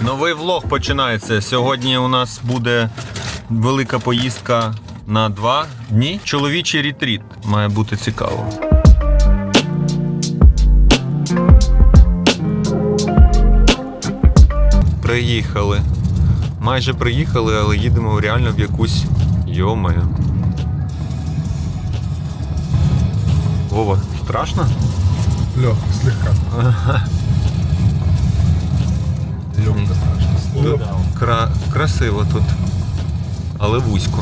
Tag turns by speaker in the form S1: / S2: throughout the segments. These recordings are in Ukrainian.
S1: Новий влог починається. Сьогодні у нас буде велика поїздка на два дні. Чоловічий ретріт. Має бути цікаво. Приїхали. Майже приїхали, але їдемо реально в якусь йомаю. Вова, страшно?
S2: Лег, слегка. Легко страшно.
S1: Кра- красиво тут, але вузько.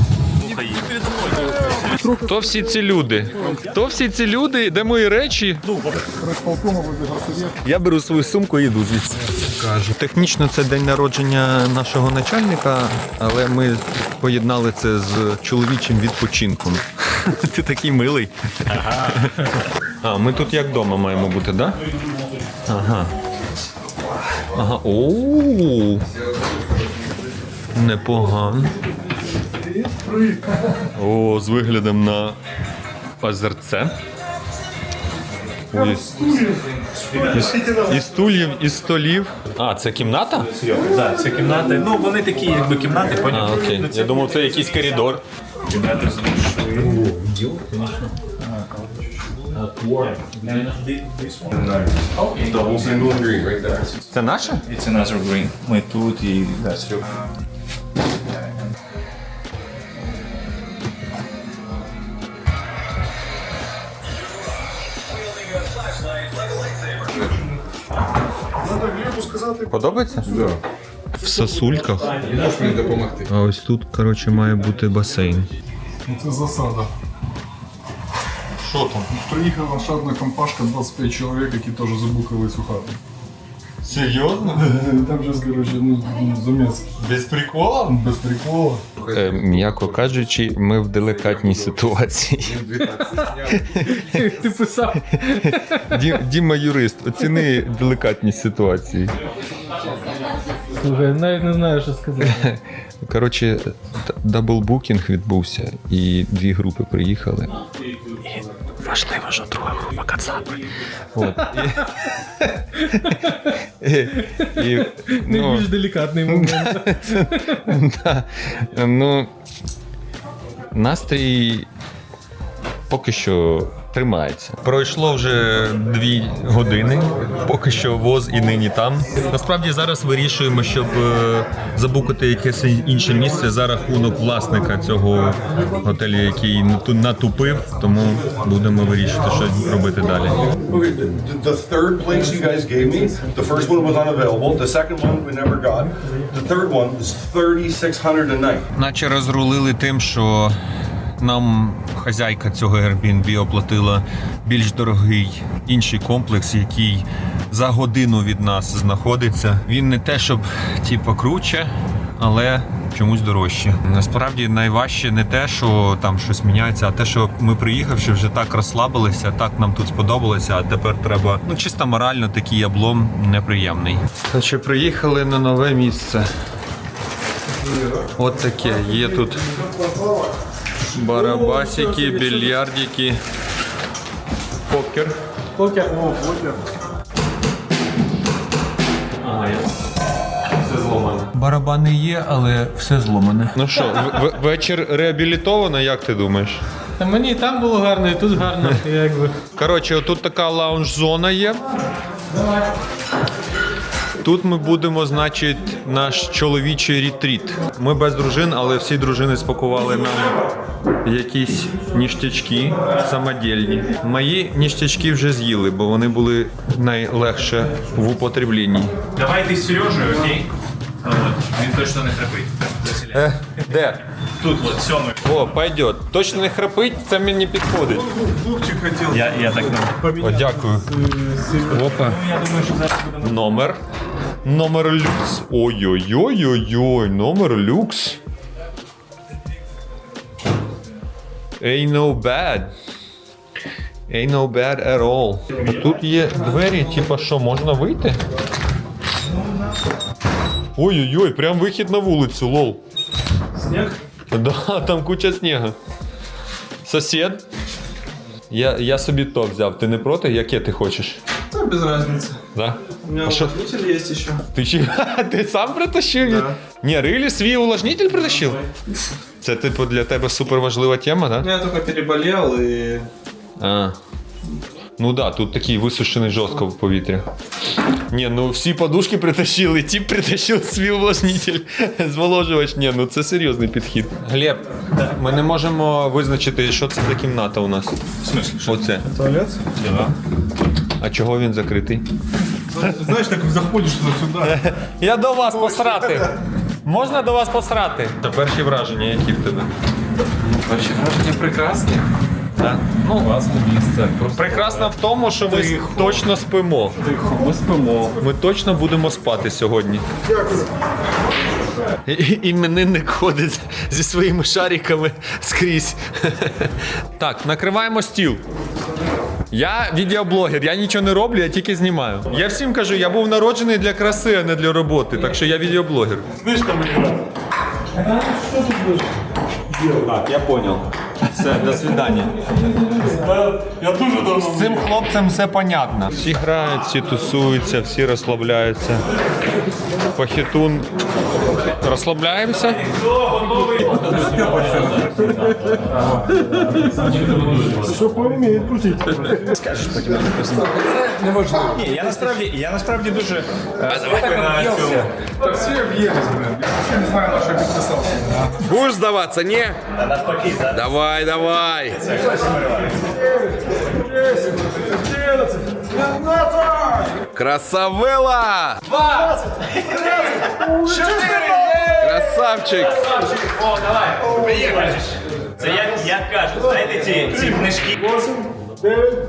S1: Хто всі ці люди? Хто всі ці люди? Де мої речі? Я беру свою сумку і йду звідси. Кажу. Технічно це день народження нашого начальника, але ми поєднали це з чоловічим відпочинком. Ти такий милий. А, ми тут як вдома маємо бути, так? Да? Ага. Ага. Оу. Непогано. О, з виглядом на озерце. І, і стульів, і столів. А, це кімната?
S3: Так, це кімнати. Ну, вони такі, якби кімнати,
S1: А,
S3: поняв?
S1: окей. Я думав, це якийсь коридор.
S3: Double single green right there.
S1: Це наше?
S3: It's another green. Ми тут і that's you.
S1: Подобається?
S2: Да.
S1: В сосульках.
S2: Можеш мені допомогти?
S1: А ось тут, коротше, має бути басейн.
S2: Це засада.
S1: Що там?
S2: Приїхала шатна компашка, 25 чоловік, які теж забукали цю хату.
S1: Серйозно?
S2: Там зараз, коротше, ну, заміс.
S1: Без прикола?
S2: Без прикола.
S1: Е, м'яко кажучи, ми в деликатній ситуації.
S4: Ти писав.
S1: Ді- Діма юрист, оціни деликатність ситуації.
S4: Слухай, навіть не знаю, що сказати.
S1: Коротше, д- даблбукінг відбувся, і дві групи приїхали. Важливо, що друга група кацапи. От. І, і, і, ну,
S4: Найбільш делікатний момент.
S1: да, ну, настрій поки що тримається. Пройшло вже дві години, поки що воз і нині там. Насправді зараз вирішуємо, щоб е, забукати якесь інше місце за рахунок власника цього готелю, який нату- натупив, тому будемо вирішувати, що робити далі.
S5: The, third place you guys gave me, the first one was unavailable. The second one we never got. The third one is thirty six hundred a night.
S1: Наче розрулили тим, що нам хазяйка цього Airbnb оплатила більш дорогий інший комплекс, який за годину від нас знаходиться. Він не те, щоб типу, круче, але чомусь дорожче. Насправді найважче не те, що там щось міняється, а те, що ми приїхавши, вже так розслабилися, так нам тут сподобалося, а тепер треба ну чисто морально такий облом неприємний. Короче, приїхали на нове місце. От таке. Є тут барабасики, більярдики, покер.
S4: Покер, о, покер.
S1: Все зломане. Барабани є, але все зломане. Ну що, в- в- вечір реабілітовано, як ти думаєш?
S4: Та мені і там було гарно, і тут гарно. Якби.
S1: Коротше, отут така лаунж-зона є. Тут ми будемо, значить, наш чоловічий ретріт. Ми без дружин, але всі дружини спакували нам якісь ніштячки самодільні. Мої ніштячки вже з'їли, бо вони були найлегше в употреблінні.
S3: Давай ти з Сережею, окей? Він точно не храпить.
S1: Е, де?
S3: Тут от, сьомий.
S1: О, пойдет. Точно не храпить, це мені підходить.
S3: Я, я так не
S1: О, дякую. Опа.
S3: Я думаю, що зараз будемо.
S1: Номер. Номер люкс. Ой-ой-ой-ой-ой, номер люкс. Ain't no bad. Ain't no bad at all. А тут є двері, типа що, можна вийти? Ой-ой-ой, прям вихід на вулицю, лол.
S4: Сніг?
S1: Да, там куча снігу. Сосед? Я, я собі то взяв. Ти не проти? Яке ти хочеш?
S4: Це без різниці.
S1: Да?
S6: У меня
S1: что?
S6: увлажнитель есть еще.
S1: Ти чи ти сам притащив? Да. Ні, Рилі свій увлажнитель притащив? Це типу для тебе супер важлива тема, так?
S6: Я только переболел и...
S1: А. Ну да, тут такий висушений жорстко в повітря. Ні, ну всі подушки притащили, тіп притащив свій увлажнитель, зволожувач. Ні, ну це серйозний підхід. Глеб, ми не можемо визначити, що це за кімната у нас. В смислі? Оце.
S4: Туалет? Да.
S1: А чого він закритий?
S2: Знаешь, так заходишь туда-сюда.
S1: Я до вас посрати. Можна до вас посрати? Це перші враження, які в тебе.
S3: Перші враження прекрасні.
S1: Так? Ну,
S3: Класне місце. Просто
S1: прекрасно в тому, що ми точно спимо.
S3: тихо, ми спимо.
S1: Ми точно будемо спати сьогодні. І- Іменинник ходить зі своїми шариками скрізь. Так, накриваємо стіл. Я відеоблогер, я нічого не роблю, я тільки знімаю. Я всім кажу, я був народжений для краси, а не для роботи, так що я відеоблогер. Так, я понял. Все, до свидання.
S2: Я дуже давно.
S1: З цим хлопцем все понятно. Всі грають, всі тусуються, всі розслабляються. Похитун. Розслабляємося.
S7: Ні, я насправді, я насправді дуже е, звикли на цю.
S2: Так все объелись, блин. Я вообще не знаю, на что я подписался.
S8: Будешь сдаваться, не?
S7: Та навпаки, зараз
S8: Давай, Давай. давай.
S7: це щось виривається.
S8: Красавела! Красавчик!
S7: О, давай. Бачиш? Це як, як кажуть, знаєте ці, ці книжки.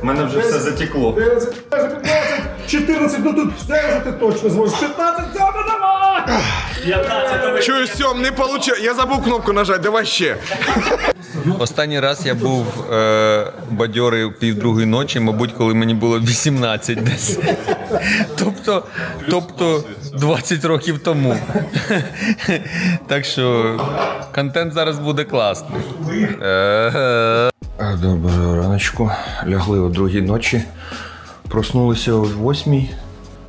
S1: У мене вже все затекло.
S2: 14, ну тут все вже ти точно зможеш. 15, все, давай!
S7: 15 ви
S8: Чуешь, Сем, не получил. Я забыл кнопку нажать, давай ще.
S1: Останній раз я був е, бадьорий півдругої ночі, мабуть, коли мені було 18 десь. Тобто, тобто 20 років тому. Так що контент зараз буде класний. Е-е. Доброго раночку. Лягли о другій ночі. Проснулися о восьмій.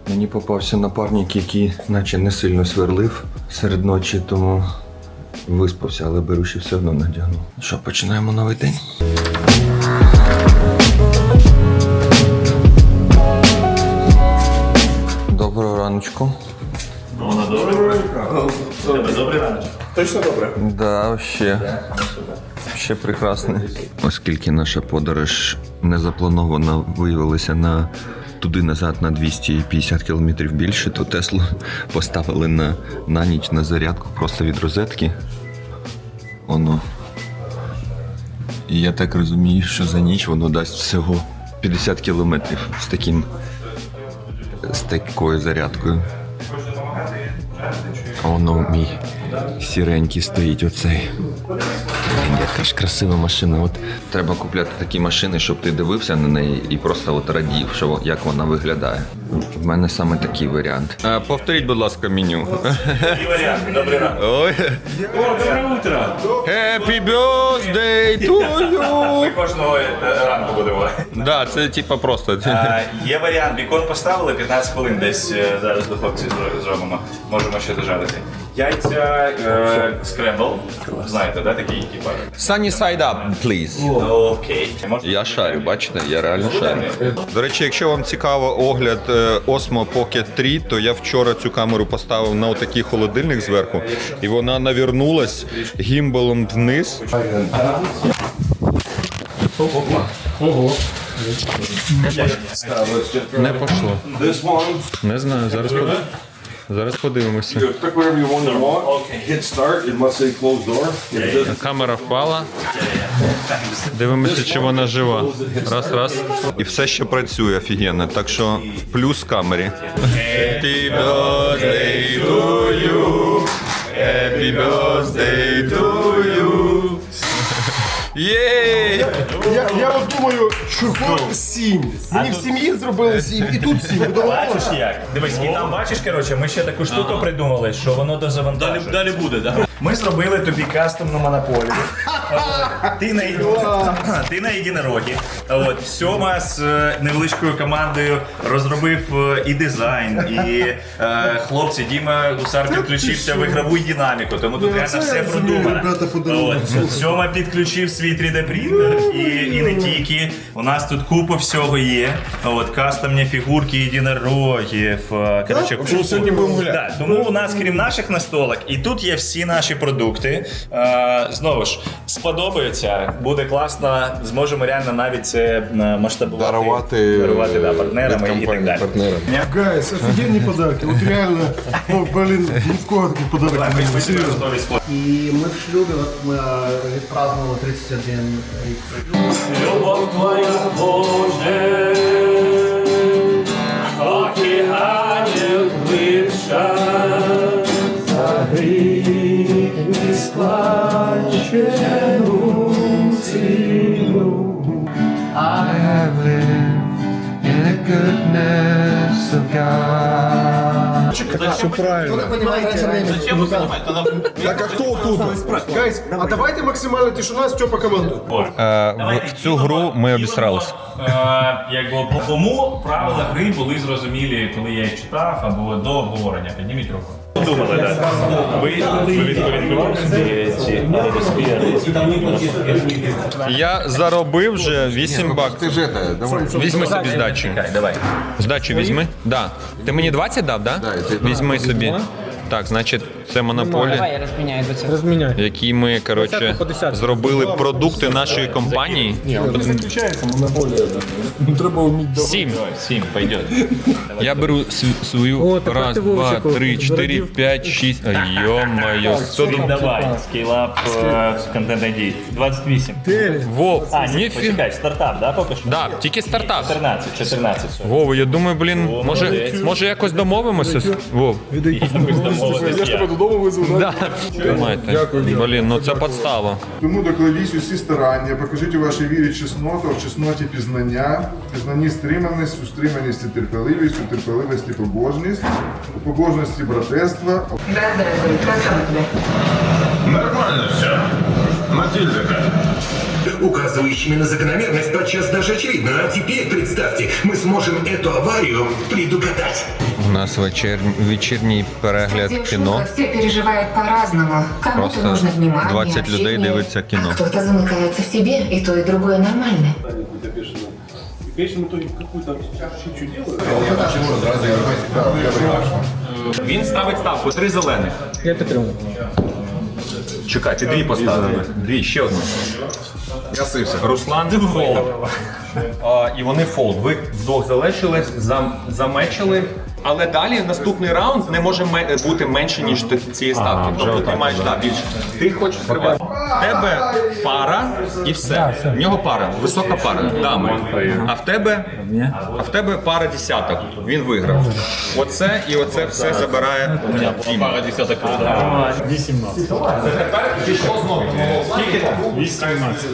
S1: Мені попався напарник, який наче не сильно сверлив серед ночі, тому виспався, але беруші все одно надягнув. Що, починаємо новий день? Доброго раночку.
S7: Вона добре. Тебе добрий раночок.
S1: Да, ще. Ще прекрасний. Оскільки наша подорож не запланована виявилася на туди назад на 250 кілометрів більше, то Теслу поставили на, на ніч на зарядку просто від розетки. Воно. І я так розумію, що за ніч воно дасть всього 50 кілометрів з таким з такою зарядкою. Воно мій сіренький стоїть оцей. Яка ж красива машина. От треба купляти такі машини, щоб ти дивився на неї і просто от радів, що як вона виглядає. В мене саме такий варіант. А, повторіть, будь ласка, меню.
S7: Варіант. Добрий ранок.
S1: Ой.
S7: Добре утро.
S1: Happy birthday to you!
S7: Ми кожного е, ранку будемо.
S1: Да, це типа просто.
S7: А, Є варіант, бікон поставили 15 хвилин десь е, зараз до хлопців зро- зробимо. Можемо ще дожарити. Яйця е, скрембл. Знаєте, да, такий типа.
S1: Sunny side up, please.
S7: Окей. Можна-
S1: Я шарю, бачите, я реально шарю. До речі, якщо вам цікаво огляд е, Osmo Pocket 3, то я вчора цю камеру поставив на отакий холодильник зверху, і вона навернулась гімбалом вниз. Не пошло. Не знаю, зараз. Зараз подивимося.
S5: you pick whatever you want you want. Hit start, it must say closed door. It doesn't-
S1: Камера впала. Дивимося, чи вона жива. Раз, раз. І все ще працює офігенно. Так що плюс камері. Happy birthday to you. Happy birthday to you. Єй!
S2: Я, я от думаю, чого сім? Мені в сім'ї зробили сім, і тут сім.
S7: Бачиш як? Дивись, і там бачиш, коротше, ми ще таку штуку придумали, що воно дозавантажує. Далі, далі буде, так? Ми зробили тобі кастомну монополію. От. Ти на, єди- ти на єдинорогі. От. Сьома з е, невеличкою командою розробив е, і дизайн, і е, хлопці, Діма Гусар підключився в ігрову динаміку, тому тут реально все продумано. От. Сьома підключив свій 3D принтер і, і не тільки. У нас тут купа всього є. От, кастомні фігурки єдинорогів. е, Коротше, купу.
S2: сьогодні будемо гуляти.
S7: Да, тому у нас, крім наших настолок, і тут є всі наші продукти. Е, знову ж, сподобається, буде класно, зможемо реально навіть це е, масштабувати.
S8: Дарувати,
S7: дарувати да, партнерам і так далі.
S8: партнерам.
S2: Гайс, офігенні подарки. От реально, ну, блін, ні в кого таких
S7: використовуй.
S9: І ми в шлюбі, от ми е, відпразнували 31 рік.
S3: Любов твоя Боже, океанів глибша, за гріх goodness of
S2: Все правильно.
S9: Зачем ви
S2: Так а кто тут? Гайс, а давайте максимально тишина, Степа командує.
S1: Е, в цю гру ми обісрались.
S7: Е, якби тому правила гри були зрозумілі, коли я їх читав або до обговорення. Підніміть руку. Думали, так. Ви, ви
S1: Я заробив вже 8 бак.
S8: Ти ж это, давай.
S1: Візьми собі здачу.
S7: Чекай, давай.
S1: Здачу візьми. Да. Ти мені 20 дав, да?
S8: Да,
S1: Візьми собі. Так, значить, це монополія,
S10: я розміняю до цього.
S4: Розміняй.
S1: які ми коротше зробили продукти нашої компанії.
S2: Ну, Треба вміти
S1: Сім.
S7: Сім, пойдет.
S1: Я беру св- свою
S4: О, тепер
S1: раз,
S4: ти,
S1: два,
S4: Вовчику,
S1: три, чотири, п'ять, шість. Йо-моє, сто
S7: Скіл давай, скейлап контент ID. 28.
S1: Вов,
S7: А, ні,
S1: ніфіг.
S7: почекай, стартап, да, поки що?
S1: Да, тільки стартап.
S7: 14, 14. все.
S1: Вов, я думаю, блін, може, може якось домовимося? Вов,
S2: Я ж тебе додому визву, да?
S1: тримайте. Блін, ну це подстава.
S11: Тому докладіть усі старання, покажіть у вашій вірі чесноту, а в чесноті пізнання, в пізнанні стриманість, у стриманості терпеливість, у терпеливості побожність, у побожності братерство,
S10: Да, дорогой, как там у тебя?
S5: Нормально все. Матильда
S12: указывающими на закономерность подчас даже очевидно. А теперь представьте, мы сможем эту аварию предугадать.
S1: Нас вечір, вечірній перегляд кіно.
S10: Все переживают по-разному. Кому-то
S1: Просто
S10: нужно внимание,
S1: 20 людей дивиться кіно.
S10: А кто-то замыкается в себе, и то, и другое нормально.
S3: Він ставить ставку, три зелених.
S4: Я підтримую.
S3: Чекай, ти дві поставили. Дві, ще одну.
S8: Я сився.
S3: Руслан фолд. А, і вони фолд. Ви вдвох залишились, зам, замечили. Але далі наступний раунд не може бути менше, ніж цієї ставки. тобто ти маєш да, більше. Ти хочеш скривати. В тебе пара і все. В нього пара, висока пара, дами. А в тебе, а в тебе пара десяток. Він виграв. Оце і оце все забирає. Пара десяток. 18. Тепер пішло знову. Скільки? 18.